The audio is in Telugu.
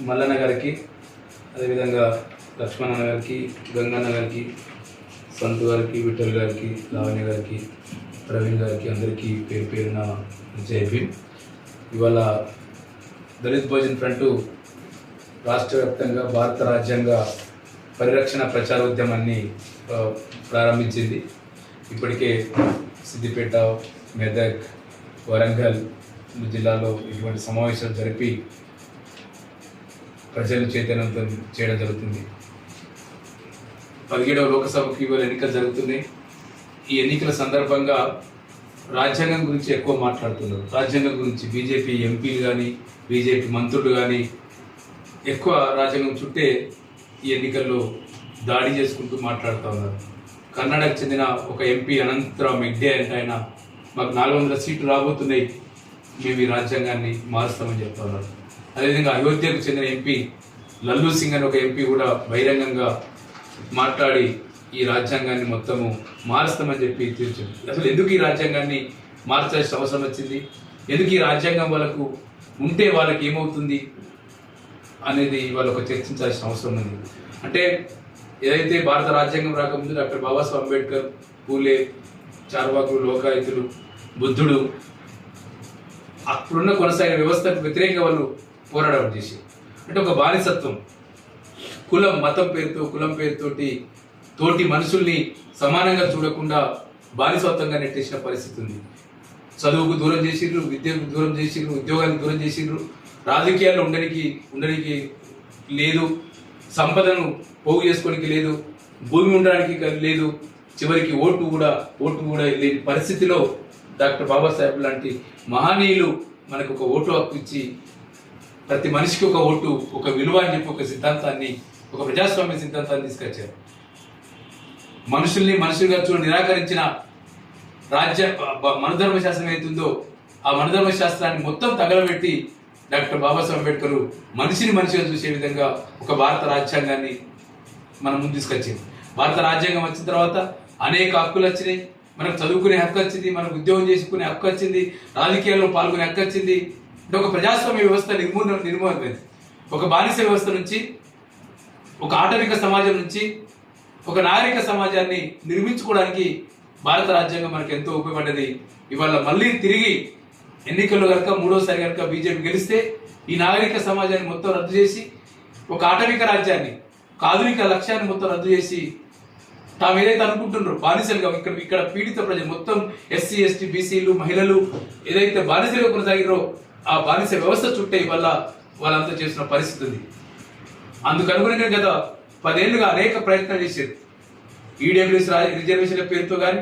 మల్లన్న గారికి అదేవిధంగా లక్ష్మణ గారికి గంగన్న గారికి సంతు గారికి విఠల్ గారికి లావణ్య గారికి ప్రవీణ్ గారికి అందరికీ పేరు పేరున జై భీమ్. ఇవాళ దళిత్ భోజన్ ఫ్రంట్ రాష్ట్ర వ్యాప్తంగా భారత రాజ్యాంగ పరిరక్షణ ప్రచార ఉద్యమాన్ని ప్రారంభించింది. ఇప్పటికే సిద్దిపేట మెదక్ వరంగల్ జిల్లాలో ఇటువంటి సమావేశాలు జరిపి ప్రజలు చైతన్యవంతం చేయడం జరుగుతుంది. పదిహేడవ లోకసభకు ఇవాళ ఎన్నికలు జరుగుతున్నాయి. ఈ ఎన్నికల సందర్భంగా రాజ్యాంగం గురించి ఎక్కువ మాట్లాడుతున్నారు. రాజ్యాంగం గురించి బీజేపీ ఎంపీలు కానీ బీజేపీ మంత్రులు కానీ ఎక్కువ రాజ్యాంగం చుట్టే ఈ ఎన్నికల్లో దాడి చేసుకుంటూ మాట్లాడుతూ ఉన్నారు. కర్ణాటకకు చెందిన ఒక ఎంపీ అనంతరావు మెగ్డే అంటే ఆయన మాకు నాలుగు వందల సీట్లు రాబోతున్నాయి. మేము ఈ రాజ్యాంగాన్ని మారుస్తామని చెప్తున్నారు. అదేవిధంగా అయోధ్యకు చెందిన ఎంపీ లల్లు సింగ్ అని ఒక ఎంపీ కూడా బహిరంగంగా మాట్లాడి ఈ రాజ్యాంగాన్ని మొత్తము మారుస్తామని చెప్పి తీర్చింది. అసలు ఎందుకు ఈ రాజ్యాంగాన్ని మార్చాల్సిన అవసరం వచ్చింది? ఎందుకు ఈ రాజ్యాంగం వాళ్ళకు ఉంటే వాళ్ళకి ఏమవుతుంది అనేది వాళ్ళకు ఒక చర్చించాల్సిన అవసరం ఉంది. అంటే ఏదైతే భారత రాజ్యాంగం రాకముందు డాక్టర్ బాబాసాహెబ్ అంబేద్కర్ పూలే చార్వాకులు లోకాయుతులు బుద్ధుడు అప్పుడున్న కొనసాగిన వ్యవస్థకు వ్యతిరేకంగా వాళ్ళు పోరాడడం చేసి. అంటే ఒక బానిసత్వం. కులం మతం పేరుతో కులం పేరుతోటి తోటి మనుషుల్ని సమానంగా చూడకుండా బానిసత్వంగా నెట్టేసిన పరిస్థితి ఉంది. చదువుకు దూరం చేసిండ్రు విద్యకు దూరం చేసిండ్రు ఉద్యోగానికి దూరం చేసిండ్రు. రాజకీయాల్లో ఉండడానికి ఉండడానికి లేదు. సంపదను పోగు చేసుకోనికి లేదు. భూమి ఉండడానికి లేదు. చివరికి ఓటు కూడా ఓటు కూడా లేని పరిస్థితిలో డాక్టర్ బాబాసాహెబ్ లాంటి మహనీయులు మనకు ఒక ఓటు హక్కు ఇచ్చి ప్రతి మనిషికి ఒక ఓటు ఒక విలువ అని చెప్పి ఒక సిద్ధాంతాన్ని ఒక ప్రజాస్వామ్య సిద్ధాంతాన్ని తీసుకొచ్చారు. మనుషుల్ని మనుషులుగా చూడ నిరాకరించిన రాజ్య మనధర్మ శాస్త్రం ఏతుందో ఆ మనధర్మ శాస్త్రాన్ని మొత్తం తగలబెట్టి డాక్టర్ బాబాసాహెబ్ అంబేద్కర్ మనిషిని మనిషిగా చూసే విధంగా ఒక భారత రాజ్యాంగాన్ని మనం ముందు తీసుకొచ్చింది. భారత రాజ్యాంగం వచ్చిన తర్వాత అనేక హక్కులు వచ్చినాయి. మనకు చదువుకునే హక్కు వచ్చింది మనకు ఉద్యోగం చేసుకునే హక్కు వచ్చింది రాజకీయాల్లో పాల్గొనే హక్కు వచ్చింది. అంటే ఒక ప్రజాస్వామ్య వ్యవస్థ నిర్మూలన నిర్మూలమైంది. ఒక బానిస వ్యవస్థ నుంచి ఒక ఆటవిక సమాజం నుంచి ఒక నాగరిక సమాజాన్ని నిర్మించుకోవడానికి భారత రాజ్యాంగం మనకు ఎంతో ఉపయోగపడ్డది. ఇవాళ మళ్ళీ తిరిగి ఎన్నికల్లో కనుక మూడోసారి కనుక బీజేపీ గెలిస్తే ఈ నాగరిక సమాజాన్ని మొత్తం రద్దు చేసి ఒక ఆటవిక రాజ్యాన్ని ఒక ఆధునిక లక్ష్యాన్ని మొత్తం రద్దు చేసి తాము ఏదైతే అనుకుంటున్నారో బానిసలుగా ఇక్కడ ఇక్కడ పీడిత ప్రజలు మొత్తం ఎస్సీ ఎస్టీ బీసీలు మహిళలు ఏదైతే బానిసలుగా కొనసాగిరో ఆ బానిస వ్యవస్థ చుట్టే వల్ల వాళ్ళంతా చేసిన పరిస్థితి ఉంది. అందుకనుగుణంగా గత పదేళ్ళుగా అనేక ప్రయత్నాలు చేశారు. ఈడబ్ల్యూఎస్ రిజర్వేషన్ల పేరుతో కానీ